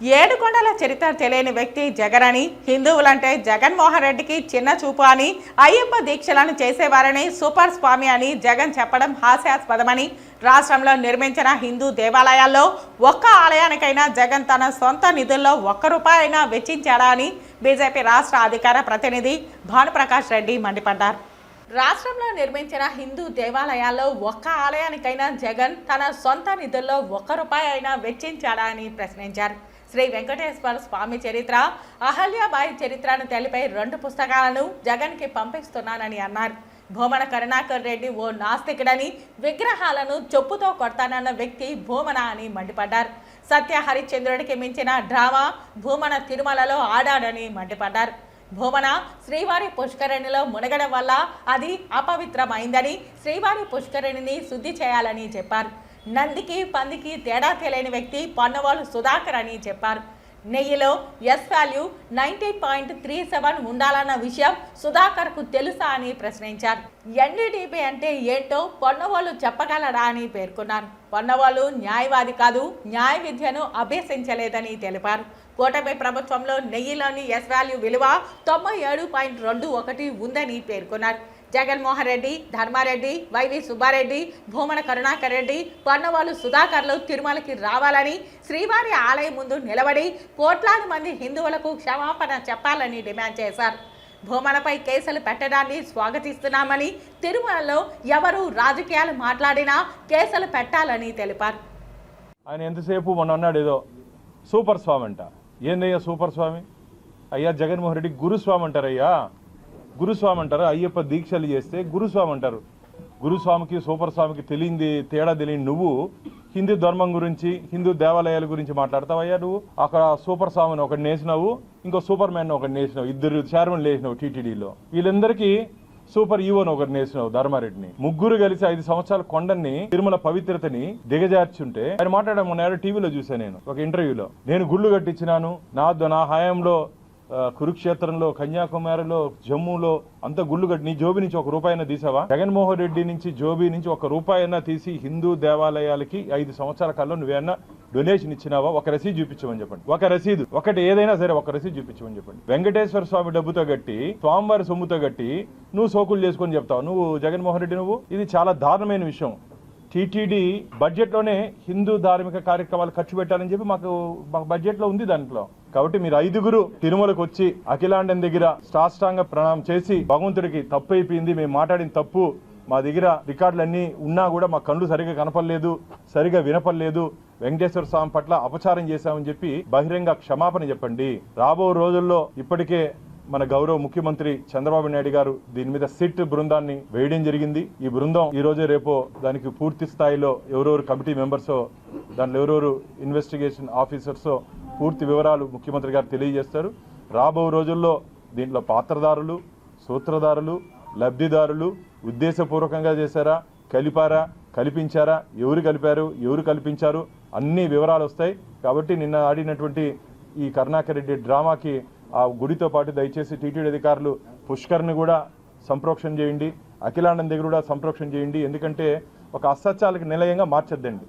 ఏడుకొండల చరిత్ర తెలియని వ్యక్తి జగన్ అని హిందువులంటే జగన్మోహన్ రెడ్డికి చిన్న చూపు అని అయ్యప్ప దీక్షలను చేసేవారని సూపర్ స్వామి అని జగన్ చెప్పడం హాస్యాస్పదమని. రాష్ట్రంలో నిర్మించిన హిందూ దేవాలయాల్లో ఒక్క ఆలయానికైనా జగన్ తన సొంత నిధుల్లో ఒక్క రూపాయి అయినా వెచ్చించాడా అని బీజేపీ రాష్ట్ర అధికార ప్రతినిధి భానుప్రకాష్ రెడ్డి మండిపడ్డారు. రాష్ట్రంలో నిర్మించిన హిందూ దేవాలయాల్లో ఒక్క ఆలయానికైనా జగన్ తన సొంత నిధుల్లో ఒక్క రూపాయి అయినా వెచ్చించాడా అని ప్రశ్నించారు. శ్రీ వెంకటేశ్వర స్వామి చరిత్ర అహల్యాబాయి చరిత్రను తెలిపే రెండు పుస్తకాలను జగన్కి పంపిస్తున్నానని అన్నారు. భూమన కరుణాకర్ రెడ్డి ఓ నాస్తికుడని విగ్రహాలను చెప్పుతో కొడతానన్న వ్యక్తి భూమన అని మండిపడ్డారు. సత్య హరిశ్చంద్రుడికి మించిన డ్రామా భూమన తిరుమలలో ఆడాడని మండిపడ్డారు. భూమన శ్రీవారి పుష్కరిణిలో మునగడం వల్ల అది అపవిత్రమైందని శ్రీవారి పుష్కరిణిని శుద్ధి చేయాలని చెప్పారు. నందికి పందికి తేడా తెలియని వ్యక్తి పన్నవాళ్ళు సుధాకర్ అని చెప్పారు. నెయ్యిలో S value nineteen point three seven ఉండాలన్న విషయం సుధాకర్కు తెలుసా అని ప్రశ్నించారు. ఎన్డీటీపీ అంటే ఏంటో పొన్నవాళ్ళు చెప్పగలరా అని పేర్కొన్నారు. పొన్నవాళ్ళు న్యాయవాది కాదు న్యాయ విద్యను అభ్యసించలేదని తెలిపారు. కూటమి ప్రభుత్వంలో నెయ్యిలోని ఎస్ వాల్యూ విలువ తొంభై ఏడు పాయింట్ రెండు ఒకటి ఉందని పేర్కొన్నారు. జగన్మోహన్ రెడ్డి ధర్మారెడ్డి వైవి సుబ్బారెడ్డి భూమన కరుణాకర్ రెడ్డి పన్నవాళ్ళు సుధాకర్లు తిరుమలకి రావాలని శ్రీవారి ఆలయం ముందు నిలబడి కోట్లాది మంది హిందువులకు క్షమాపణ చెప్పాలని డిమాండ్ చేశారు. భూమలపై కేసులు పెట్టడాన్ని స్వాగతిస్తున్నామని తిరుమలలో ఎవరు రాజకీయాలు మాట్లాడినా కేసులు పెట్టాలని తెలిపారు. ఆయన ఎంతసేపు మొన్న అన్నాడు ఏదో సూపర్ స్వామి అంట. ఏందయ్యా సూపర్ స్వామి? అయ్యా జగన్మోహన్ రెడ్డి గురుస్వామి అంటారు అయ్యా గురుస్వామి అంటారు? అయ్యప్ప దీక్షలు చేస్తే గురుస్వామి అంటారు. గురుస్వామికి సూపర్ స్వామికి తెలియంది తేడా తెలియని నువ్వు హిందూ ధర్మం గురించి హిందూ దేవాలయాల గురించి మాట్లాడతావయ్యా నువ్వు? అక్కడ సూపర్ స్వామిని ఒకటి నేసినావు ఇంకో సూపర్ మ్యాన్ ఒకటి నేసినావు ఇద్దరు చైర్మన్ లేసినావు టీటీడీలో. వీళ్ళందరికీ సూపర్ ఈవోని ఒకటి నేసినావు ధర్మారెడ్డిని. ముగ్గురు కలిసి ఐదు సంవత్సరాల కొండని తిరుమల పవిత్రతని దిగజార్చుంటే ఆయన మాట్లాడడం మొన్న టీవీలో చూసాను నేను ఒక ఇంటర్వ్యూలో. నేను గుళ్ళు కట్టించినాను నా నా హయాంలో కురుక్షేత్రంలో కన్యాకుమారిలో జమ్మూలో అంత గుళ్ళు కట్టి నీ జోబీ నుంచి ఒక రూపాయి తీసావా? జగన్మోహన్ రెడ్డి నుంచి జోబీ నుంచి ఒక రూపాయి అయినా తీసి హిందూ దేవాలయాలకి ఐదు సంవత్సరాల కాలంలో నువ్వేనా డొనేషన్ ఇచ్చినావా? ఒక రసీదు చూపించమని చెప్పండి. ఒక రసీదు. ఒకటి ఏదైనా సరే ఒక రసీదు చూపించమని చెప్పండి. వెంకటేశ్వర స్వామి డబ్బుతో కట్టి స్వామివారి సొమ్ముతో కట్టి నువ్వు సోకులు చేసుకొని చెప్తావు. నువ్వు జగన్మోహన్ రెడ్డి నువ్వు? ఇది చాలా దారుణమైన విషయం. టీటీడీ బడ్జెట్లోనే హిందూ ధార్మిక కార్యక్రమాలు ఖర్చు పెట్టాలని చెప్పి మాకు మాకు బడ్జెట్లో ఉంది దాంట్లో. కాబట్టి మీరు ఐదుగురు తిరుమలకు వచ్చి అఖిలాండం దగ్గర సాష్టాంగ ప్రణామం చేసి భగవంతుడికి తప్పు అయిపోయింది. మేము మాట్లాడిన తప్పు మా దగ్గర రికార్డులన్నీ ఉన్నా కూడా మా కళ్ళు సరిగా కనపడలేదు సరిగా వినపడలేదు. వెంకటేశ్వర స్వామి పట్ల అపచారం చేశామని చెప్పి బహిరంగ క్షమాపణ చెప్పండి. రాబో రోజుల్లో ఇప్పటికే మన గౌరవ ముఖ్యమంత్రి చంద్రబాబు నాయుడు గారు దీని మీద సిట్ బృందాన్ని వేయడం జరిగింది. ఈ బృందం ఈ రోజే రేపో దానికి పూర్తి స్థాయిలో ఎవరెవరు కమిటీ మెంబర్సో దాంట్లో ఎవరెవరు ఇన్వెస్టిగేషన్ ఆఫీసర్సో పూర్తి వివరాలు ముఖ్యమంత్రి గారు తెలియజేస్తారు. రాబో రోజుల్లో దీంట్లో పాత్రదారులు సూత్రధారులు లబ్ధిదారులు ఉద్దేశపూర్వకంగా చేశారా? కలిపారా? కల్పించారా? ఎవరు కలిపారు? ఎవరు కల్పించారు? అన్ని వివరాలు వస్తాయి. కాబట్టి నిన్న ఆడినటువంటి ఈ కరుణాకర్ రెడ్డి డ్రామాకి ఆ గుడితో పాటు దయచేసి టీటీడీ అధికారులు పుష్కర్ని కూడా సంప్రోక్షణ చేయండి. అఖిలానంద్ దగ్గర కూడా సంప్రోక్షణ చేయండి. ఎందుకంటే ఒక అసత్యాలకు నిలయంగా మార్చొద్దండి.